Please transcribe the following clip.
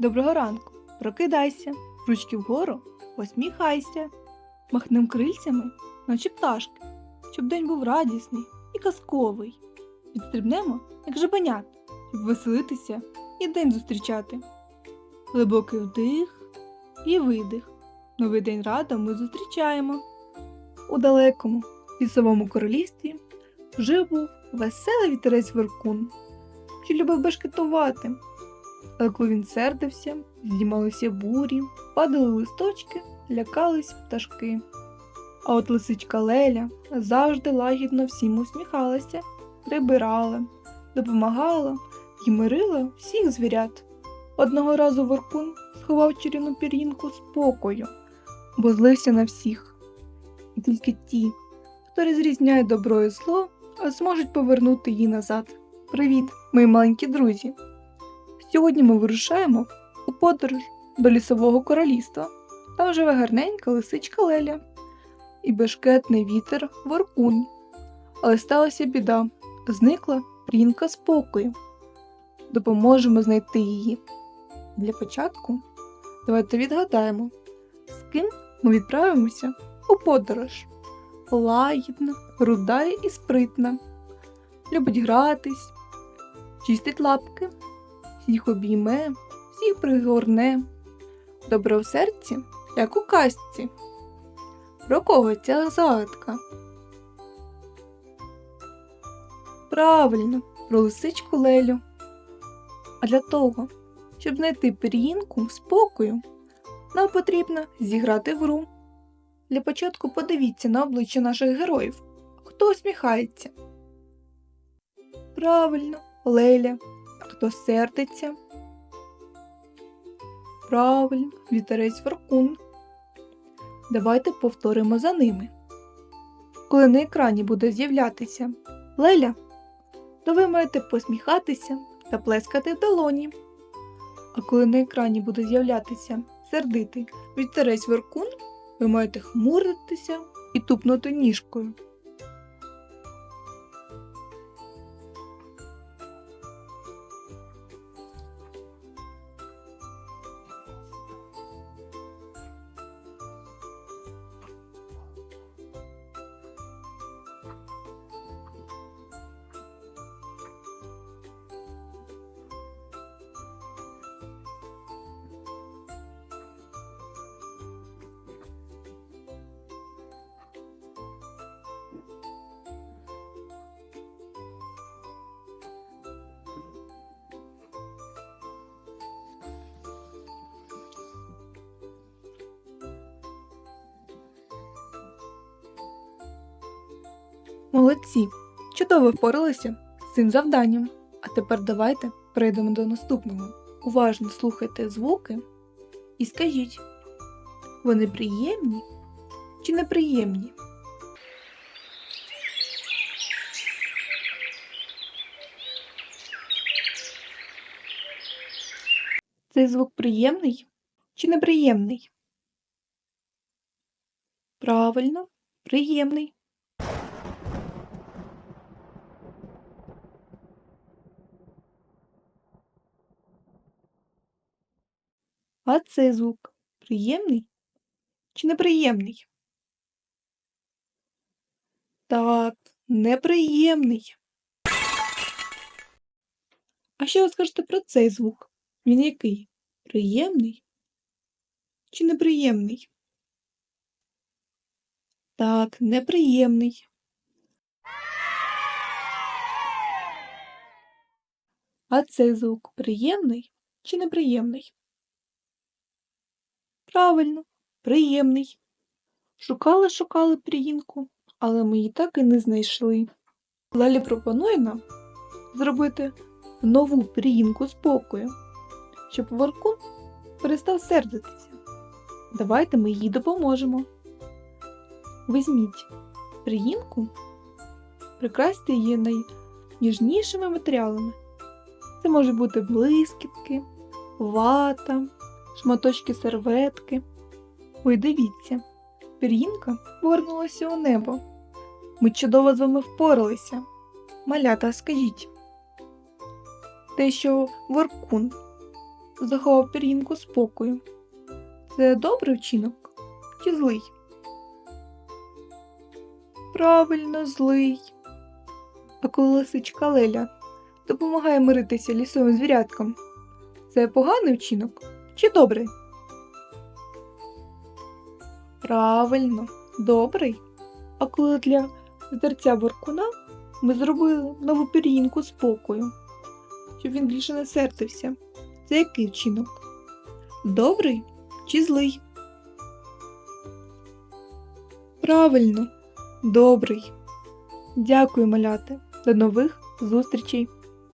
Доброго ранку. Прокидайся, ручки вгору, посміхайся, махнем крильцями, наче пташки, щоб день був радісний і казковий. Підстрибнемо, як жабенят, щоб веселитися і день зустрічати. Глибокий вдих і видих. Новий день радо ми зустрічаємо. У далекому лісовому королівстві жив був веселий вітерець Веркун, що любив бешкетувати. Але коли він сердився, здіймалися бурі, падали листочки, лякались пташки. А от лисичка Леля завжди лагідно всім усміхалася, прибирала, допомагала і мирила всіх звірят. Одного разу Воркун сховав чарівну пір'їнку спокою, бо злився на всіх. І тільки ті, хто розрізняє добро і зло, зможуть повернути її назад. Привіт, мої маленькі друзі! Сьогодні ми вирушаємо у подорож до лісового королівства. Там живе гарненька лисичка Леля і бешкетний вітер Воркун. Але сталася біда. Зникла прінка спокою. Допоможемо знайти її. Для початку давайте відгадаємо, з ким ми відправимося у подорож. Лагідна, руда і спритна. Любить гратись, чистить лапки всіх обійме, всіх пригорне. Добре в серці, як у казці. Про кого ця загадка? Правильно, про лисичку Лелю. А для того, щоб знайти пір'їнку спокою, нам потрібно зіграти в гру. Для початку подивіться на обличчя наших героїв. Хто усміхається? Правильно, Леля. Хто сердиться? Правильно, вітерець Воркун. Давайте повторимо за ними. Коли на екрані буде з'являтися Леля, то ви маєте посміхатися та плескати в долоні. А коли на екрані буде з'являтися сердитий вітерець Воркун, ви маєте хмуритися і тупнути ніжкою. Молодці! Чудово впоралися з цим завданням. А тепер давайте перейдемо до наступного. Уважно слухайте звуки і скажіть, вони приємні чи неприємні? Цей звук приємний чи неприємний? Правильно, приємний. А цей звук приємний чи неприємний? Так, неприємний. А що ви скажете про цей звук? Він який? Приємний чи неприємний? Так, неприємний. А цей звук приємний чи неприємний? Правильно, приємний. Шукали, шукали приїнку, але ми її так і не знайшли. Лалі пропонує нам зробити нову приїнку спокою, щоб Воркун перестав сердитися. Давайте ми їй допоможемо. Візьміть приїнку, прикрасьте її найніжнішими матеріалами. Це може бути блискітки, вата, шматочки серветки. Ой, дивіться, пір'їнка повернулася у небо. Ми чудово з вами впоралися. Малята, скажіть. Те, що Воркун заховав пір'їнку спокою. Це добрий вчинок чи злий? Правильно, злий. А коли лисичка Леля допомагає миритися лісовим звіряткам, це поганий вчинок чи добрий? Правильно, добрий. А коли для зерця воркуна ми зробили нову пір'їнку спокою, щоб він більше не сердився. Це який вчинок? Добрий чи злий? Правильно, добрий. Дякую, маляти. До нових зустрічей!